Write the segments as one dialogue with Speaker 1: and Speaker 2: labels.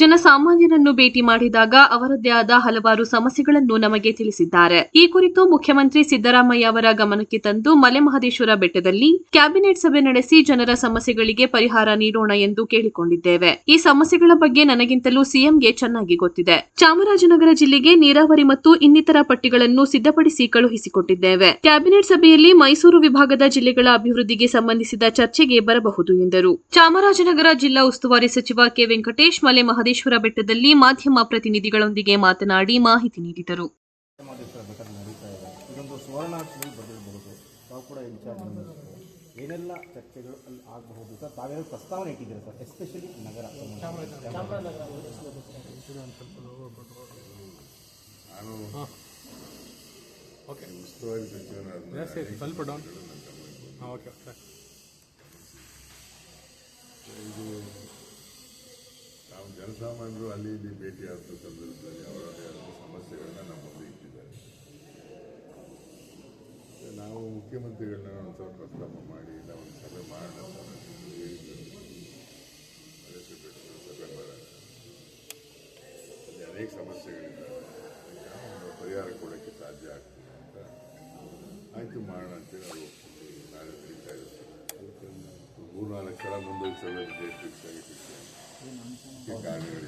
Speaker 1: ಜನಸಾಮಾನ್ಯರನ್ನು ಭೇಟಿ ಮಾಡಿದಾಗ ಅವರದ್ದೇ ಆದ ಹಲವಾರು ಸಮಸ್ಯೆಗಳನ್ನು ನಮಗೆ ತಿಳಿಸಿದ್ದಾರೆ. ಈ ಕುರಿತು ಮುಖ್ಯಮಂತ್ರಿ ಸಿದ್ದರಾಮಯ್ಯ ಅವರ ಗಮನಕ್ಕೆ ತಂದು ಮಲೆ ಮಹದೇಶ್ವರ ಬೆಟ್ಟದಲ್ಲಿ ಕ್ಯಾಬಿನೆಟ್ ಸಭೆ ನಡೆಸಿ ಜನರ ಸಮಸ್ಯೆಗಳಿಗೆ ಪರಿಹಾರ ನೀಡೋಣ ಎಂದು ಕೇಳಿಕೊಂಡಿದ್ದೇವೆ. ಈ ಸಮಸ್ಯೆಗಳ ಬಗ್ಗೆ ನನಗಿಂತಲೂ ಸಿಎಂಗೆ ಚೆನ್ನಾಗಿ ಗೊತ್ತಿದೆ. ಚಾಮರಾಜನಗರ ಜಿಲ್ಲೆಗೆ ನೀರಾವರಿ ಮತ್ತು ಇನ್ನಿತರ ಪಟ್ಟಿಗಳನ್ನು ಸಿದ್ಧಪಡಿಸಿ ಕಳುಹಿಸಿಕೊಟ್ಟಿದ್ದೇವೆ. ಕ್ಯಾಬಿನೆಟ್ ಸಭೆಯಲ್ಲಿ ಮೈಸೂರು ವಿಭಾಗದ ಜಿಲ್ಲೆಗಳ ಅಭಿವೃದ್ಧಿಗೆ ಸಂಬಂಧಿಸಿದ ಚರ್ಚೆಗೆ ಬರಬಹುದು ಎಂದರು. ಚಾಮರಾಜನಗರ ಜಿಲ್ಲಾ ಉಸ್ತುವಾರಿ ಸಚಿವ ಕೆ ವೆಂಕಟೇಶ್ ಮಲೆ ಮಹದೇಶ್ವರ ಬೆಟ್ಟದಲ್ಲಿ ಮಾಧ್ಯಮ ಪ್ರತಿನಿಧಿಗಳೊಂದಿಗೆ ಮಾತನಾಡಿ ಮಾಹಿತಿ ನೀಡಿದರು.
Speaker 2: ಮಹದೇಶ್ವರ ಏನೆಲ್ಲ ಚರ್ಚೆಗಳು ಅಲ್ಲಿ ಆಗಬಹುದು ಸರ್ ತಾವೇನು ಪ್ರಸ್ತಾವನೆ ಇಟ್ಟಿದ್ದೀರಾ ಸರ್? ಎಸ್ಪೆಷಲಿ ನಗರ
Speaker 3: ಸ್ವಲ್ಪ
Speaker 4: ಇದು ಜನಸಾಮಾನ್ಯರು ಅಲ್ಲಿ ಇಲ್ಲಿ ಭೇಟಿ ಆದ ಸಂದರ್ಭದಲ್ಲಿ ಅವರದೇ ಆದ ಸಮಸ್ಯೆಗಳನ್ನ ನಮ್ಮ ಮುಂದೆ ಇಟ್ಟಿದ್ದಾರೆ ನಾವು ಮುಖ್ಯಮಂತ್ರಿಗಳನ್ನ ಒಂದು ಸ್ವಲ್ಪ ಪ್ರಸ್ತಾಪ ಮಾಡಿ ಇಲ್ಲ ಒಂದು ಸಭೆ ಮಾಡೋಣ ಸಭೆ ಅಲ್ಲಿ ಅನೇಕ ಸಮಸ್ಯೆಗಳಿದ್ದಾವೆ ಪರಿಹಾರ ಕೊಡೋಕ್ಕೆ ಸಾಧ್ಯ ಆಗ್ತದೆ ಅಂತ ಆಯಿತು ಮಾಡೋಣ ಅಂತೇಳಿ ಅವರು ನಾಳೆ ಇದ್ದಾರೆ ಮೂರ್ನಾಲ್ಕು ಸಲ ಮುಂದೆ ಡೇಟ್ ಫಿಕ್ಸ್ ಆಗಿ ಕಾರ್ಯಗಳನ್ನ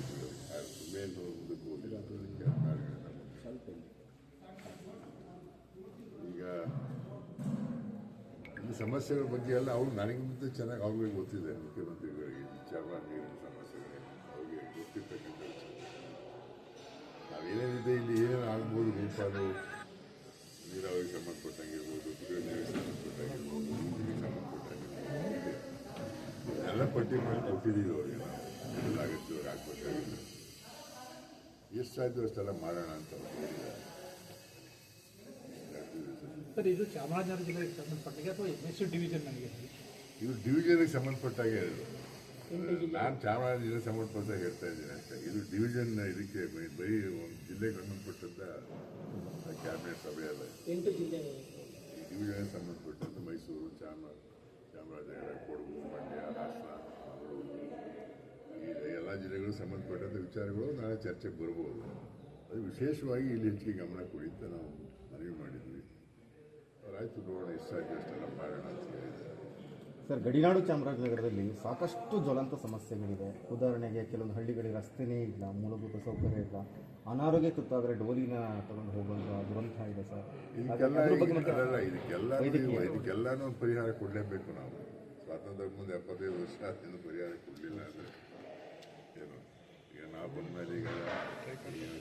Speaker 4: ಈಗ ಈ ಸಮಸ್ಯೆಗಳ ಬಗ್ಗೆ ಎಲ್ಲ ಅವ್ರು ನನಗಿಂತ ಚೆನ್ನಾಗಿ ಅವ್ರಿಗೆ ಗೊತ್ತಿದೆ, ಮುಖ್ಯಮಂತ್ರಿಗಳಿಗೆ ವಿಚಾರ ನೀರಿನ ಸಮಸ್ಯೆಗಳಿಗೆ ಅವ್ರಿಗೆ ಗೊತ್ತಿರ್ತಕ್ಕಂಥ ನಾವೇನೇನಿದೆ ಇಲ್ಲಿ ಏನೇನು ಆಗ್ಬೋದು ಗುಂಪಾಲು ನೀರಾವರಿಗೆ ಸಂಬಂಧಪಟ್ಟಂಗಿರ್ಬೋದು, ಕುಡಿಯೋ ನೀರಿಗೆ ಸಂಬಂಧಪಟ್ಟಾಗಿರ್ಬೋದು ನೀರಿಗೆ ಸಂಬಂಧಪಟ್ಟಂಗಿರ್ಬೋದು ಎಲ್ಲ ಪಟ್ಟಿ ಮಾಡಿ ಕೊಟ್ಟಿದ್ದೀವಿ ಅವರಿಗೆ ನಾವು. ಇವಾಗ ಹಾಕ್ಬೇಕಾಗಿಲ್ಲ ಎಷ್ಟಾಯ್ತು ಅಷ್ಟೆಲ್ಲ ಮಾಡೋಣ ಅಂತ ಹೇಳಿದ್ದಾರೆ.
Speaker 3: ಸರ್ ಇದು ಚಾಮರಾಜನಗರ ಜಿಲ್ಲೆಗೆ ಸಂಬಂಧಪಟ್ಟಿಗೆ ಅಥವಾ ಎಂ ಎಸ್ ಸಿ ಡಿವಿಷನ್ ನನಗೆ
Speaker 4: ಇದು ಡಿವಿಷನ್ಗೆ ಸಂಬಂಧಪಟ್ಟಾಗೆ ಹೇಳಿದ್ರು. ನಾನು ಚಾಮರಾಜ ಜಿಲ್ಲೆ ಸಂಬಂಧಪಟ್ಟಾಗ ಹೇಳ್ತಾ ಇದ್ದೀನಿ ಅಷ್ಟೇ. ಇದು ಡಿವಿಷನ್ ಇದಕ್ಕೆ ಬರೀ- ಬರೀ ಒಂದು ಜಿಲ್ಲೆಗೆ ಸಂಬಂಧಪಟ್ಟಂತ ಕ್ಯಾಬಿನೆಟ್ ಸಭೆ ಅಲ್ಲ ಡಿವಿಜನ್ಗೆ
Speaker 5: ಎಂಟು ಜಿಲ್ಲೆ.
Speaker 4: ಡಿವಿಷನ್ಗೆ ಸಂಬಂಧಪಟ್ಟಂತೆ ಮೈಸೂರು ಚಾಮರಾಜ ಚಾಮರಾಜನಗರ ಕೊಡಗು ಮಂಡ್ಯ ಹಾಸನ ಎಲ್ಲ ಜಿಲ್ಲೆಗಳು ಸಂಬಂಧಪಟ್ಟಂಥ ವಿಚಾರಗಳು ನಾಳೆ ಚರ್ಚೆಗೆ ಬರ್ಬೋದು. ಅದು ವಿಶೇಷವಾಗಿ ಇಲ್ಲಿ ಹೆಚ್ಚಿಗೆ ಗಮನ ಕೊಡಿ ಅಂತ ನಾವು ಮನವಿ ಮಾಡಿದ್ವಿ. ಆಯಿತು ನೋಡೋಣ ಇಷ್ಟ ಅಷ್ಟೆಲ್ಲ ಮಾಡೋಣ ಅಂತ ಹೇಳಿದ್ದಾರೆ.
Speaker 2: ಸರ್ ಗಡಿನಾಡು ಚಾಮರಾಜನಗರದಲ್ಲಿ ಸಾಕಷ್ಟು ಜ್ವಲಂತ ಸಮಸ್ಯೆಗಳಿದೆ ಉದಾಹರಣೆಗೆ ಕೆಲವೊಂದು ಹಳ್ಳಿಗಳಿಗೆ ರಸ್ತೆನೇ ಇಲ್ಲ ಮೂಲಭೂತ ಸೌಕರ್ಯ ಇಲ್ಲ. ಅನಾರೋಗ್ಯ ತುತ್ತಾದರೆ ಡೋಲಿನ ತಗೊಂಡು ಹೋಗುವಂಥ ದುರಂತ ಇದೆ ಸರ್.
Speaker 4: ಇದಕ್ಕೆಲ್ಲ ಇದಕ್ಕೆಲ್ಲಾನು ಪರಿಹಾರ ಕೊಡಲೇಬೇಕು ನಾವು. ಸ್ವಾತಂತ್ರ್ಯ ಮುಂದೆ ಎಪ್ಪತ್ತೈದು ವರ್ಷ ಪರಿಹಾರ ಕೊಡಲಿಲ್ಲ ಅಂದರೆ. ಏನು? ಈಗ ನಾವು ಬಂದಮೇಲೆ ಈಗ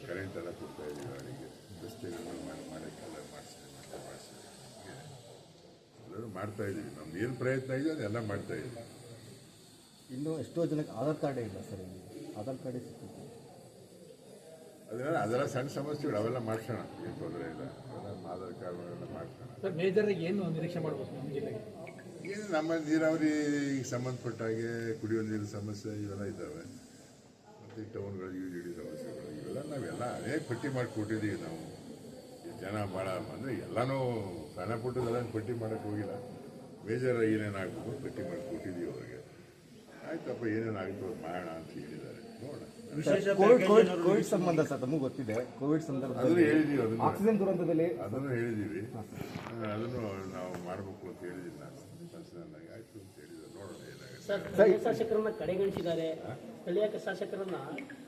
Speaker 4: ಕರೆಂಟ್ ಎಲ್ಲ ಕೊಡ್ತಾ ಇದ್ದೀವಿ ಅವರಿಗೆ. ರಸ್ತೆಗಳನ್ನು ಮಾಡಿ ಮಾಡೋಕ್ಕೆಲ್ಲ ಮಾಡಿಸ್ತೀವಿ ಮತ್ತೆ ಮಾಡಿಸ್ತೀವಿ. ಎಲ್ಲರೂ ಮಾಡ್ತಾ ಇದ್ದೀವಿ. ನಮ್ದು ಏನು ಪ್ರಯತ್ನ ಇದೆ ಅದೆಲ್ಲ ಮಾಡ್ತಾ ಇದ್ದೀವಿ.
Speaker 2: ಇನ್ನು ಎಷ್ಟೋ ಜನಕ್ಕೆ ಆಧಾರ್ ಕಾರ್ಡೇ ಇಲ್ಲ ಸರ್ ಇಲ್ಲಿ. ಆಧಾರ್ ಕಾರ್ಡೇ ಸಿಕ್ಕಿತ್ತು
Speaker 4: ಅದೆಲ್ಲ ಅದೆಲ್ಲ ಸಣ್ಣ ಸಮಸ್ಯೆಗಳು ಅವೆಲ್ಲ ಮಾಡ್ಸೋಣ. ಏನು ತೊಂದರೆ ಇಲ್ಲ. ಅವೆಲ್ಲ ಆಧಾರ್ ಕಾರ್ಡ್ಗಳೆಲ್ಲ ಮಾಡ್ಸೋಣ.
Speaker 3: ಸರ್ ಮೇಜರ್ ಏನು ನಿರೀಕ್ಷೆ ಮಾಡ್ಬೋದು ನಮ್ಮ ಜಿಲ್ಲೆಗೆ?
Speaker 4: ಏನು ನಮ್ಮ ನೀರಾವರಿ ಸಂಬಂಧಪಟ್ಟ ಹಾಗೆ ಕುಡಿಯೋ ನೀರಿನ ಸಮಸ್ಯೆ ಇವೆಲ್ಲ ಇದ್ದಾವೆ. ಈ ಟೌನ್ಗಳು ಯು ಜಿ ಸಮಸ್ಯೆಗಳು ಇವೆಲ್ಲ ನಾವೆಲ್ಲ ಅನೇಕ ಪಟ್ಟಿ ಮಾಡಿ ಕೊಟ್ಟಿದ್ದೀವಿ ನಾವು. ಜನ ಭಾಳ ಅಂದರೆ ಎಲ್ಲನೂ ಸಣ್ಣ ಪುಟ್ಟದೆಲ್ಲ ಪಟ್ಟಿ ಮಾಡೋಕ್ಕೆ ಹೋಗಿಲ್ಲ. ಮೇಜರ್ ಏನೇನಾಗಬೇಕು ಪಟ್ಟಿ ಮಾಡಿ ಕೊಟ್ಟಿದ್ದೀವಿ ಅವ್ರಿಗೆ. ಆಯ್ತಪ್ಪ ಅದು ಮಾಡೋಣ ಅಂತ ಹೇಳಿದ್ದಾರೆ. ನೋಡೋಣ.
Speaker 2: ಕೋವಿಡ್ ಕೋವಿಡ್ ಕೋವಿಡ್ ಸಂಬಂಧ ಸರ್ ತಮಗೆ ಗೊತ್ತಿದೆ. ಕೋವಿಡ್
Speaker 4: ಅದನ್ನು
Speaker 2: ಸಂದರ್ಭದಲ್ಲಿ
Speaker 4: ಹೇಳಿದ್ದೀವಿ ಅದನ್ನು.
Speaker 2: ಆಕ್ಸಿಜನ್ ದುರಂತದಲ್ಲಿ
Speaker 4: ಅದನ್ನು ಹೇಳಿದ್ದೀವಿ ಅದನ್ನು ನಾವು ಮಾಡಬೇಕು ಅಂತ ಹೇಳಿದ್ದೀನಿ ನಾನು. ನನಗೆ ಆಯಿತು ಅಂತ ಹೇಳಿದ್ರು ನೋಡೋಣ ಏನಾಗುತ್ತೆ.
Speaker 5: ಸರ್ ಸ್ಥಳೀಯ ಶಾಸಕರನ್ನ ಕಡೆಗಣಿಸಿದ್ದಾರೆ. ಸ್ಥಳೀಯ ಶಾಸಕರನ್ನ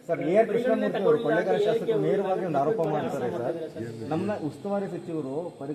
Speaker 2: ಸರ್ ಎ. ಆರ್ ಕೃಷ್ಣಮೂರ್ತಿ ಅವರು ಕೊಳ್ಳೇಗಾಲ ಶಾಸಕರು ನೇರವಾಗಿ ಒಂದು ಆರೋಪ ಮಾಡ್ತಾರೆ ಸರ್ ನಮ್ಮ ಉಸ್ತುವಾರಿ ಸಚಿವರು ಪರಿ